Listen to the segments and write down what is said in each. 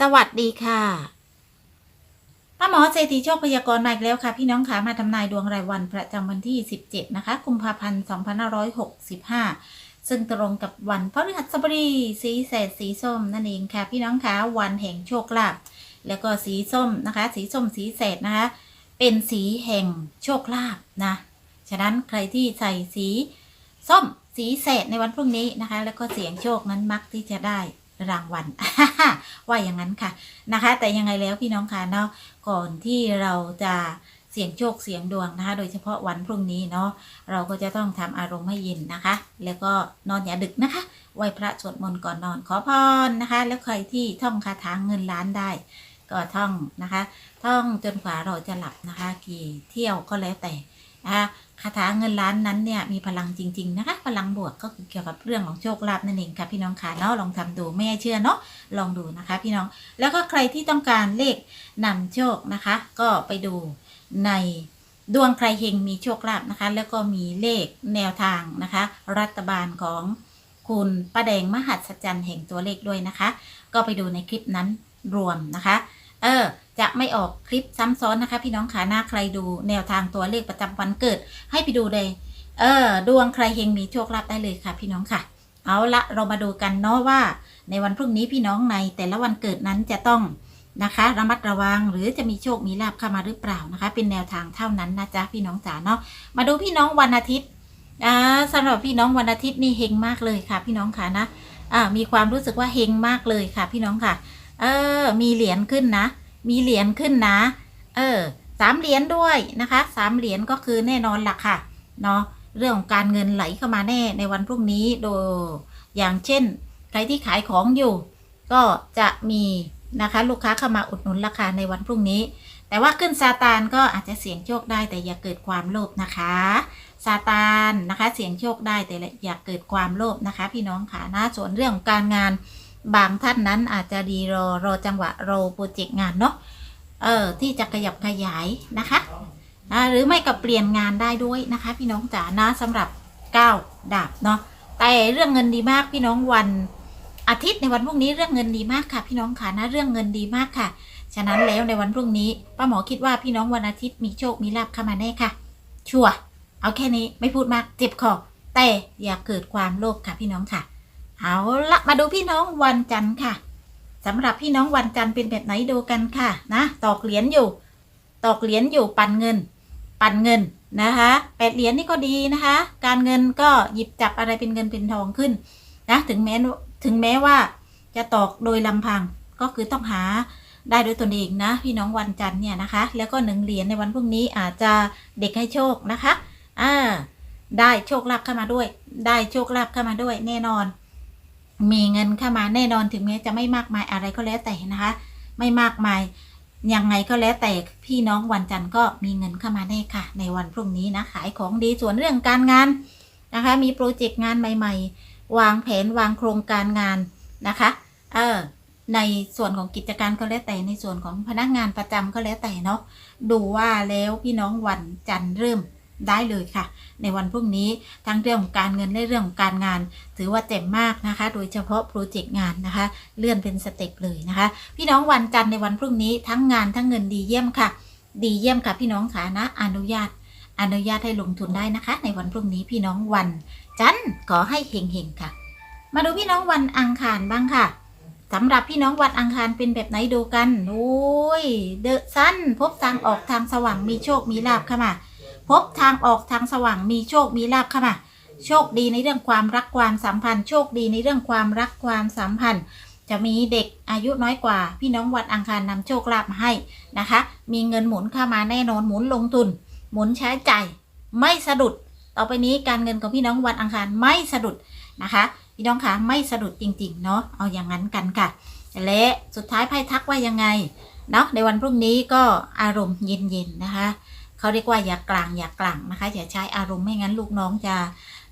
สวัสดีค่ะป้าหมอเศรษฐีโชคพยากรณ์มาอีกแล้วค่ะ พี่น้องขามาทำนายดวงรายวันประจำวันที่ 17 นะคะกุมภาพันธ์ 2565 ซึ่งตรงกับวันพฤหัสบดีสีแสดสีส้มนั่นเองค่ะ พี่น้องขาวันแห่งโชคลาภแล้วก็สีส้มนะคะ สีส้มสีแสดนะคะ เป็นสีแห่งโชคลาภนะฉะนั้นใครที่ใส่สีส้มสีแสดในวันพรุ่งนี้นะคะ แล้วก็เสียงโชคนั้นมักที่จะได้ รางวัลว่าอย่างนั้นค่ะนะคะ แต่ยังไงแล้วพี่น้องคะเนาะก่อนที่เราจะเสี่ยงโชคเสี่ยงดวงนะคะ โดยเฉพาะวันพรุ่งนี้เนาะเราก็จะต้องทำอารมณ์ให้เย็นนะคะ แล้วก็นอนอย่าดึกนะคะไหว้พระสวดมนต์ก่อนนอนขอพรนะคะ แล้วใครที่ท่องคาถาเงินล้านได้ ก็ท่องนะคะ ท่องจนกว่าเราจะหลับนะคะ กี่เที่ยวก็แล้วแต่ คะคาถาเงินล้านนั้นเนี่ยมีพลังจริง ๆ นะคะ พลังบวกก็คือเกี่ยวกับเรื่องของโชคลาภนั่นเองค่ะพี่น้องค่ะเนาะลองทำดูไม่เชื่อเนาะลองดูนะคะ พี่น้องแล้วก็ใครที่ต้องการเลขนำโชคนะคะ ก็ไปดูในดวงใครเฮงมีโชคลาภนะคะ แล้วก็มีเลขแนวทางนะคะ รัฐบาลของคุณป้าแดงมหัศจรรย์แห่งตัวเลขด้วยนะคะ ก็ไปดูในคลิปนั้นรวมนะคะ เออ จะไม่ออกคลิปซ้ำซ้อนนะคะ พี่น้องขาหน้าใครดูแนวทางตัวเลขประจำวันเกิด ให้ไปดูเลย เออ ดวงใครเฮงมีโชคลาภได้เลยค่ะ พี่น้องค่ะ เอาละเรามาดูกันเนาะว่า ในวันพรุ่งนี้พี่น้องในแต่ละวันเกิดนั้นจะต้องนะคะระมัดระวังหรือจะมีโชคมีลาภเข้ามาหรือเปล่านะคะ เป็นแนวทางเท่านั้นนะจ๊ะพี่น้องจ๋าเนาะมาดูพี่น้องวันอาทิตย์อ่าสำหรับพี่น้องวันอาทิตย์นี่เฮงมากเลยค่ะ พี่น้องค่ะนะอ่ามีความรู้สึกว่าเฮงมากเลยค่ะ พี่น้องค่ะ เออมีเหรียญขึ้นนะ มีเหรียญขึ้นนะ เออสามเหรียญด้วยนะคะสามเหรียญก็คือแน่นอนล่ะค่ะเนาะเรื่องของการเงินไหลเข้ามาแน่ในวันพรุ่งนี้โดยอย่างเช่น ใครที่ขายของอยู่ ก็จะมีนะคะลูกค้าเข้ามาอุดหนุนราคาในวันพรุ่งนี้ แต่ว่าขึ้นซาตานก็อาจจะเสี่ยงโชคได้แต่อย่าเกิดความโลภนะคะซาตานนะคะเสี่ยงโชคได้แต่อย่าเกิดความโลภนะคะ พี่น้องค่ะนะส่วนเรื่องของการงาน บางท่านนั้นอาจจะดีรอรอจังหวะรอโปรเจกต์งานเนาะเออที่จะขยับขยายนะคะอ่าหรือไม่กับเปลี่ยนงานได้ด้วยนะคะ พี่น้องจ๋านะสำหรับ9ดาบเนาะแต่เรื่องเงินดีมากพี่น้องวันอาทิตย์ในวันพรุ่งนี้เรื่องเงินดีมากค่ะ พี่น้องค่ะนะเรื่องเงินดีมากค่ะ ฉะนั้นแล้วในวันพรุ่งนี้ป้าหมอคิดว่าพี่น้องวันอาทิตย์มีโชคมีลาภเข้ามาแน่ค่ะ ชัวร์เอาแค่นี้ไม่พูดมากเจ็บคอแต่อย่าเกิดความโลภค่ะพี่น้องค่ะ เอาละมาดูพี่น้องวันจันทร์ค่ะสำหรับพี่น้องวันจันทร์เป็นแบบไหนดูกันค่ะนะตอกเหรียญอยู่ ตอกเหรียญอยู่ปันเงิน ปันเงินนะคะแปดเหรียญนี่ก็ดีนะคะ การเงินก็หยิบจับอะไรเป็นเงินเป็นทองขึ้นนะถึงแม้ถึงแม้ว่าจะตอกโดยลำพังก็คือต้องหาได้ด้วยตนเองนะ พี่น้องวันจันทร์เนี่ยนะคะ แล้วก็หนึ่งเหรียญในวันพรุ่งนี้อาจจะเด็กให้โชคนะคะอ่าได้โชคลาภเข้ามาด้วย ได้โชคลาภเข้ามาด้วยแน่นอน มีเงินเข้ามาแน่นอนถึงแม้จะไม่มากมายอะไรก็แล้วแต่นะคะ ไม่มากมายยังไงก็แล้วแต่พี่น้องวันจันทร์ก็มีเงินเข้ามาแน่ค่ะ ในวันพรุ่งนี้นะขายของดีส่วนเรื่องการงานนะคะ มีโปรเจกต์งานใหม่ ๆ วางแผนวางโครงการงานนะคะเออในส่วนของกิจการก็แล้วแต่ในส่วนของพนักงานประจำก็แล้วแต่เนาะดูว่าแล้วพี่น้องวันจันทร์เริ่ม ได้เลยค่ะ ในวันพรุ่งนี้ทั้งเรื่องของการเงินและเรื่องของการงาน ถือว่าเจ็บมากนะคะ โดยเฉพาะโปรเจกต์งานนะคะ เลื่อนเป็นสเต็ปเลยนะคะ พี่น้องวันจันทร์ในวันพรุ่งนี้ทั้งงานทั้งเงินดีเยี่ยมค่ะ ดีเยี่ยมค่ะพี่น้องค่ะนะอนุญาต อนุญาตให้ลงทุนได้นะคะ ในวันพรุ่งนี้พี่น้องวันจันทร์ขอให้เฮงๆค่ะ มาดูพี่น้องวันอังคารบ้างค่ะสำหรับพี่น้องวันอังคารเป็นแบบไหนดูกัน โอ้ย เดอะซันพบทางออกทางสว่างมีโชคมีลาภเข้ามา พบทางออกทางสว่างมีโชคมีลาภเข้ามาโชคดีในเรื่องความรักความสัมพันธ์ โชคดีในเรื่องความรักความสัมพันธ์ จะมีเด็กอายุน้อยกว่า พี่น้องวันอังคารนำโชคลาภมาให้นะคะ มีเงินหมุนเข้ามาแน่นอนหมุนลงทุน หมุนใช้จ่ายไม่สะดุด ต่อไปนี้การเงินของพี่น้องวันอังคารไม่สะดุดนะคะ พี่น้องคะไม่สะดุดจริง ๆ เนาะเอาอย่างนั้นกันค่ะ และสุดท้ายไพ่ทักว่ายังไงเนาะในวันพรุ่งนี้ก็อารมณ์เย็นๆนะคะ เขาเรียกว่าอย่ากลางอย่ากลางนะคะ อย่าใช้อารมณ์ไม่งั้นลูกน้องจะ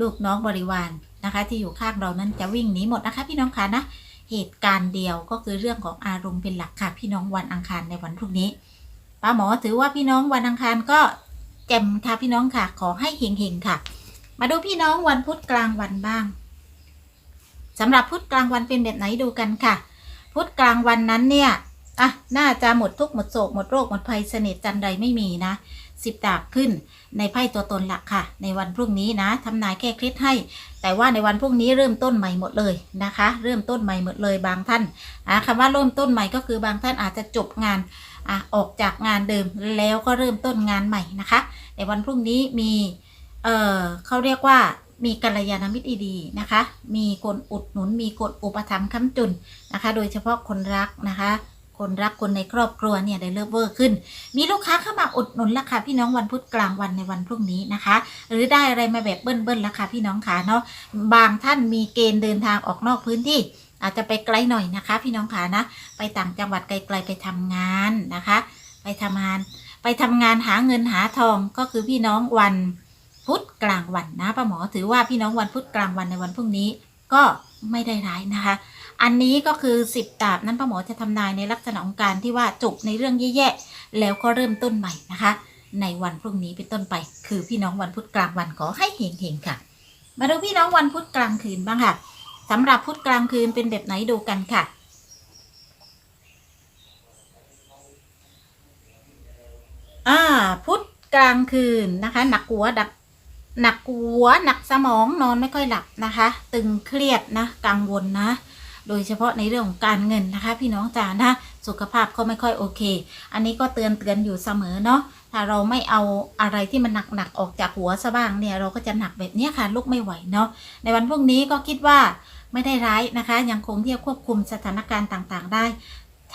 ลูกน้องบริวารนะคะ ที่อยู่ข้างเรานั้นจะวิ่งหนีหมดนะคะ พี่น้องคะนะเหตุการณ์เดียวก็คือเรื่องของอารมณ์เป็นหลักค่ะพี่น้องวันอังคารในวันพรุ่งนี้ป้าหมอถือว่าพี่น้องวันอังคารก็แจ่มค่ะพี่น้องค่ะ ขอให้เฮงๆค่ะ มาดูพี่น้องวันพุธกลางวันบ้างสำหรับพุธกลางวันเป็นแบบไหนดูกันค่ะ พุธกลางวันนั้นเนี่ยอะน่าจะหมดทุกข์หมดโศกหมดโรคหมดภัยเสน่ห์จันใดไม่มีนะ สิบดาบขึ้น ในไพ่ตัวตนหลักค่ะ ในวันพรุ่งนี้นะทำนายแก้เคล็ดให้ แต่ว่าในวันพรุ่งนี้เริ่มต้นใหม่หมดเลยนะคะ เริ่มต้นใหม่หมดเลยบางท่านอะคำว่าเริ่มต้นใหม่ก็คือบางท่านอาจจะจบงานอะออกจากงานเดิมแล้วก็เริ่มต้นงานใหม่นะคะ ในวันพรุ่งนี้มีเออเขาเรียกว่ามีกัลยาณมิตรดีๆนะคะ มีคนอุดหนุน มีคนอุปถัมภ์ค้ำจุนนะคะ โดยเฉพาะคนรักนะคะ คนรักคนในครอบครัวเนี่ยได้เลิฟเวอร์ขึ้น มีลูกค้าเข้ามาอุดหนุนราคาพี่น้องวันพุธกลางวันในวันพรุ่งนี้นะคะ หรือได้อะไรมาแบบเบิ้ลเบิ้ลราคาพี่น้องขาเนาะบางท่านมีเกณฑ์เดินทางออกนอกพื้นที่ อาจจะไปไกลหน่อยนะคะ พี่น้องขานะ ไปต่างจังหวัดไกลๆไปทำงานนะคะ ไปทำงานไปทำงานหาเงินหาทองก็คือพี่น้องวันพุธกลางวันนะป้าหมอถือว่าพี่น้องวันพุธกลางวันในวันพรุ่งนี้ก็ ไม่ได้ร้ายนะคะ อันนี้ก็คือสิบดาบนั้นป้าหมอจะทำนายในลักษณะของการที่ว่าจบในเรื่องแย่ๆแล้วก็เริ่มต้นใหม่นะคะ ในวันพรุ่งนี้เป็นต้นไป คือพี่น้องวันพุธกลางวันขอให้เฮงๆค่ะ มาดูพี่น้องวันพุธกลางคืนบ้างค่ะสำหรับพุธกลางคืนเป็นแบบไหนดูกันค่ะอ่าพุธกลางคืนนะคะหนักหัวดัก หนักหัวหนักสมองนอนไม่ค่อยหลับนะคะ ตึงเครียดนะกังวลนะ โดยเฉพาะในเรื่องของการเงินนะคะ พี่น้องจ๋านะ สุขภาพก็ไม่ค่อยโอเค อันนี้ก็เตือนเตือนอยู่เสมอเนาะถ้าเราไม่เอาอะไรที่มันหนักๆออกจากหัวซะบ้างเนี่ยเราก็จะหนักแบบนี้ค่ะลุกไม่ไหวเนาะในวันพรุ่งนี้ก็คิดว่าไม่ได้ร้ายนะคะ ยังคงที่จะควบคุมสถานการณ์ต่างๆ ได้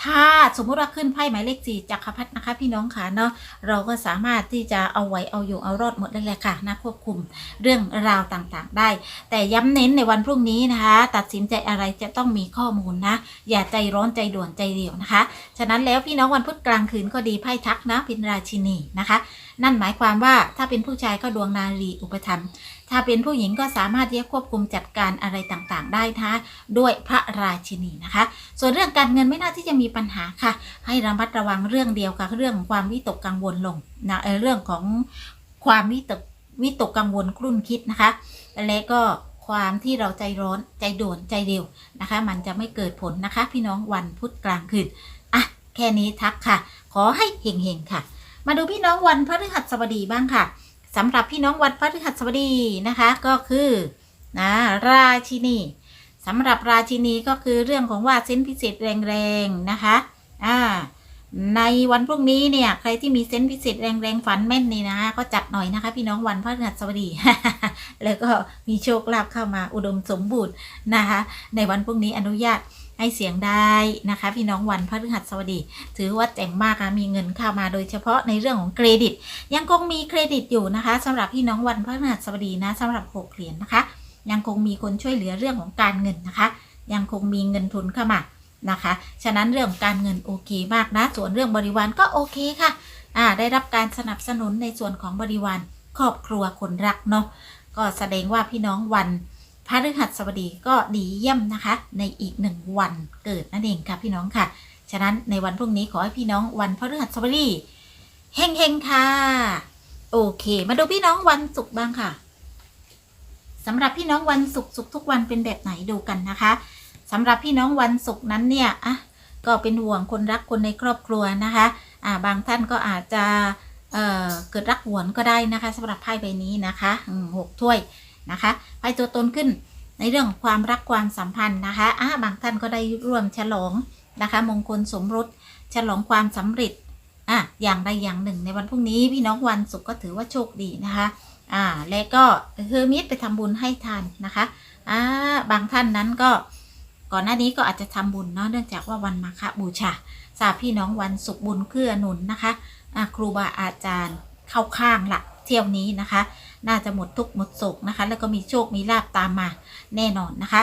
ถ้าสมมุติว่าขึ้นไพ่หมายเลขสี่จักรพรรดินะคะ พี่น้องค่ะเนาะเราก็สามารถที่จะเอาไว้เอาอยู่เอารอดหมดได้แหละค่ะนะควบคุมเรื่องราวต่างๆได้ แต่ย้ำเน้นในวันพรุ่งนี้นะคะ ตัดสินใจอะไรจะต้องมีข้อมูลนะ อย่าใจร้อนใจด่วนใจเดียวนะคะ ฉะนั้นแล้วพี่น้องวันพุธกลางคืนก็ดีไพ่ทักนะเป็นราชินีนะคะ นั่นหมายความว่าถ้าเป็นผู้ชายก็ดวงนารีอุปถัมถ้าเป็นผู้หญิงก็สามารถที่จะควบคุมจัดการอะไรต่างๆ ได้นะคะด้วยพระราชินีนะคะ ส่วนเรื่องการเงินไม่น่าที่จะมีปัญหาค่ะ ให้ระมัดระวังเรื่องเดียวกับเรื่องความวิตกกังวลลงนะเเรื่องของความวิตกวิตกกังวลครุ่นคิดนะคะ และก็ความที่เราใจร้อนใจด่วนใจเร็วนะคะ มันจะไม่เกิดผลนะคะ พี่น้องวันพุธกลางคืนอะแค่นี้ทักค่ะ ขอให้เฮงๆค่ะ มาดูพี่น้องวันพฤหัสบดีบ้างค่ะสำหรับพี่น้องวันพฤหัสบดีนะคะ ก็คือนะราชินี สำหรับราชินีก็คือเรื่องของว่าเส้นพิเศษแรงๆนะคะอ่าในวันพรุ่งนี้เนี่ยใครที่มีเส้นพิเศษแรงๆฝันแม่นนี่นะก็จัดหน่อยนะคะพี่น้องวันพฤหัสบดี แล้วก็มีโชคลาภเข้ามาอุดมสมบูรณ์นะคะ ในวันพรุ่งนี้อนุญาตให้เสียงได้นะคะ พี่น้องวันพฤหัสบดี ถือว่าเจ๋งมากค่ะมีเงินเข้ามาโดยเฉพาะในเรื่องของเครดิต ยังคงมีเครดิตอยู่นะคะสำหรับพี่น้องวันพฤหัสบดีนะสำหรับหกเหรียญนะคะ ยังคงมีคนช่วยเหลือเรื่องของการเงินนะคะ ยังคงมีเงินทุนเข้ามานะคะ ฉะนั้นเรื่องการเงินโอเคมากนะ ส่วนเรื่องบริวารก็โอเคค่ะอ่าได้รับการสนับสนุนในส่วนของบริวารครอบครัวคนรักเนาะ ก็แสดงว่าพี่น้องวันพฤหัสบดีก็ดีเยี่ยมนะคะ ในอีกหนึ่งวันเกิดนั่นเองค่ะพี่น้องค่ะ ฉะนั้นในวันพรุ่งนี้ขอให้พี่น้องวันพฤหัสบดีเฮงเฮงๆค่ะ โอเค มาดูพี่น้องวันศุกร์บ้างค่ะ สำหรับพี่น้องวันศุกร์ศุกร์ทุกวันเป็นแบบไหนดูกันนะคะสำหรับพี่น้องวันศุกร์นั้นเนี่ยอะก็เป็นห่วงคนรักคนในครอบครัวนะคะอ่าบางท่านก็อาจจะเอ่อเกิดรักหวนก็ได้นะคะสำหรับไพ่ใบนี้นะคะหกถ้วยนะคะไพ่ตัวตนขึ้นในเรื่องของความรักความสัมพันธ์นะคะอะบางท่านก็ได้ร่วมฉลองนะคะ มงคลสมรสฉลองความสำเร็จอะอย่างใดอย่างหนึ่งในวันพรุ่งนี้พี่น้องวันศุกร์ก็ถือว่าโชคดีนะคะ อ่าและก็เฮอร์มิสไปทำบุญให้ทานนะคะอ่าบางท่านนั้นก็ก่อนหน้านี้ก็อาจจะทำบุญเนาะเนื่องจากว่าวันมาฆบูชาทราบพี่น้องวันศุกร์บุญเกื้อหนุนนะคะอ่าครูบาอาจารย์เข้าข้างละเที่ยวนี้นะคะ น่าจะหมดทุกหมดโศกนะคะ แล้วก็มีโชคมีลาบตามมาแน่นอนนะคะ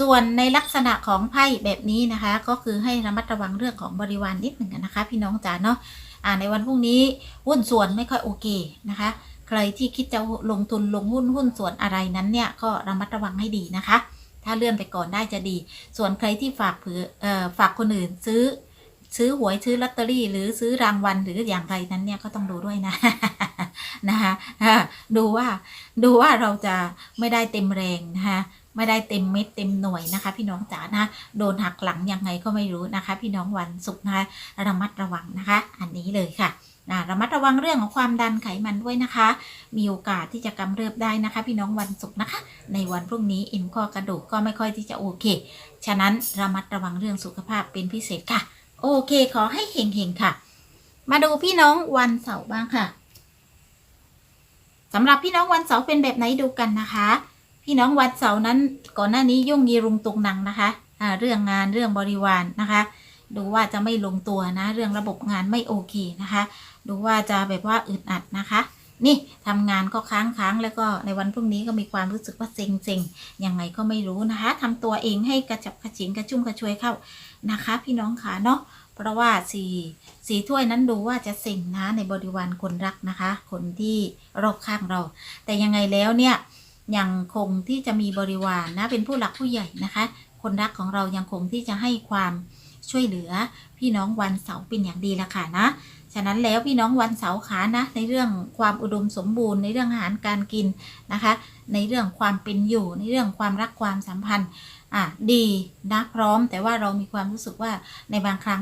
ส่วนในลักษณะของไพ่แบบนี้นะคะ ก็คือให้ระมัดระวังเรื่องของบริวารนิดหนึ่งนะคะ พี่น้องจ๋าเนาะอ่าในวันพรุ่งนี้หุ้นส่วนไม่ค่อยโอเคนะคะ ใครที่คิดจะลงทุนลงหุ้นหุ้นส่วนอะไรนั้นเนี่ยก็ระมัดระวังให้ดีนะคะ ถ้าเลื่อนไปก่อนได้จะดี ส่วนใครที่ฝากเผื่ออฝากคนอื่นซื้อ ซื้อหวยซื้อลอตเตอรี่ หรือซื้อรางวัลหรืออย่างไรนั้นเนี่ยก็ต้องดูด้วยนะนะคะดูว่าดูว่าเราจะไม่ได้เต็มแรงนะคะไม่ได้เต็มเม็ดเต็มหน่วยนะคะ พี่น้องจ๋านะโดนหักหลังยังไงก็ไม่รู้นะคะ พี่น้องวันศุกร์นะคะระมัดระวังนะคะ อันนี้เลยค่ะ นะระมัดระวังเรื่องของความดันไขมันด้วยนะคะ มีโอกาสที่จะกำเริบได้นะคะ พี่น้องวันศุกร์นะคะ ในวันพรุ่งนี้เอ็นข้อกระดูกก็ไม่ค่อยที่จะโอเค ฉะนั้นระมัดระวังเรื่องสุขภาพเป็นพิเศษค่ะ โอเค ขอให้เฮงๆค่ะ มาดูพี่น้องวันเสาร์บ้างค่ะสำหรับพี่น้องวันเสาร์เป็นแบบไหนดูกันนะคะ พี่น้องวันเสาร์นั้นก่อนหน้านี้ยุ่งยีรุงตุงนังนะคะอ่าเรื่องงานเรื่องบริวารนนะคะ ดูว่าจะไม่ลงตัวนะ เรื่องระบบงานไม่โอเคนะคะ ดูว่าจะแบบว่าอึดอัดนะคะ นี่ทำงานก็ค้างค้างแล้วก็ในวันพรุ่งนี้ก็มีความรู้สึกว่าเซ็งเซ็งๆยังไงก็ไม่รู้นะคะทำตัวเองให้กระจับกระจิงกระชุ่มกระชวยเข้านะคะ พี่น้องขาเนาะเพราะว่าสีสีถ้วยนั้นดูว่าจะเซ็งนะในบริวารคนรักนะคะ คนที่รอบข้างเรา แต่ยังไงแล้วเนี่ยยังคงที่จะมีบริวารนะเป็นผู้หลักผู้ใหญ่นะคะ คนรักของเรายังคงที่จะให้ความ ช่วยเหลือพี่น้องวันเสาร์เป็นอย่างดีละค่ะนะ ฉะนั้นแล้วพี่น้องวันเสาร์ขานะ ในเรื่องความอุดมสมบูรณ์ในเรื่องอาหารการกินนะคะ ในเรื่องความเป็นอยู่ในเรื่องความรักความสัมพันธ์อะดีนะพร้อม แต่ว่าเรามีความรู้สึกว่าในบางครั้ง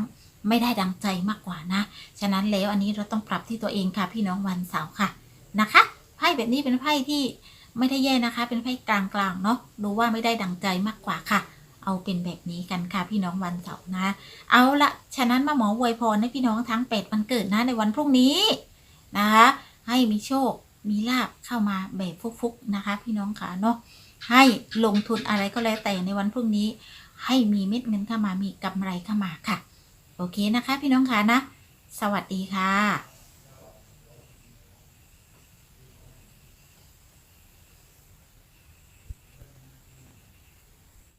ไม่ได้ดังใจมากกว่านะ ฉะนั้นแล้วอันนี้เราต้องปรับที่ตัวเองค่ะ พี่น้องวันเสาร์ค่ะนะคะไพ่แบบนี้เป็นไพ่ที่ไม่ได้แย่นะคะ เป็นไพ่กลางๆเนาะดูว่าไม่ได้ดังใจมากกว่าค่ะ เอาเป็นแบบนี้กันค่ะพี่น้องวันเสาร์นะ เอาละฉะนั้นมาหมอวยพรให้พี่น้องทั้งเป็ดวันเกิดนะในวันพรุ่งนี้นะคะให้มีโชคมีลาบเข้ามาแบบฟุกๆนะคะ พี่น้องค่ะเนาะให้ลงทุนอะไรก็แล้วแต่ในวันพรุ่งนี้ ให้มีเม็ดเงินเข้ามามีกำไรเข้ามาค่ะ โอเคนะคะ พี่น้องค่ะนะ สวัสดีค่ะ